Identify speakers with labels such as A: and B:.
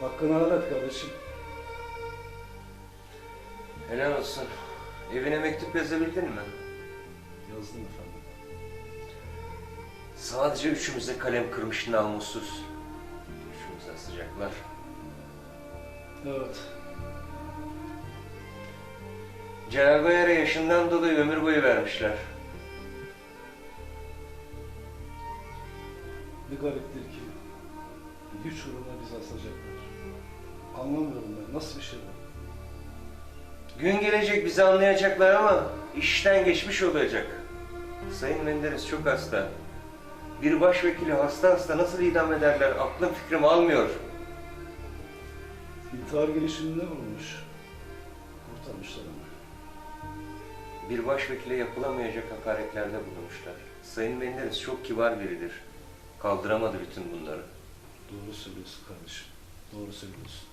A: Hakkını helal et kardeşim.
B: Helal olsun. Evine mektup yazabildin mi?
A: Yazdım efendim.
B: Sadece üçümüze kalem kırmış namussuz. Üçümüze asacaklar.
A: Evet.
B: Celal Bayar'a yaşından dolayı ömür boyu vermişler.
A: Ne gariptir ki. Güç uğruna bizi asacaklar. Anlamıyorum ben. Nasıl bir şey bu?
B: Gün gelecek bizi anlayacaklar ama işten geçmiş olacak. Sayın Menderes çok hasta. Bir başvekili hasta hasta nasıl idam ederler aklım fikrim almıyor.
A: İntihar girişiminde bulunmuş. Kurtarmışlar onu.
B: Bir başvekile yapılamayacak hakaretlerde bulunmuşlar. Sayın Menderes çok kibar biridir. Kaldıramadı bütün bunları.
A: Doğru söylüyorsun kardeşim. Doğru söylüyorsun.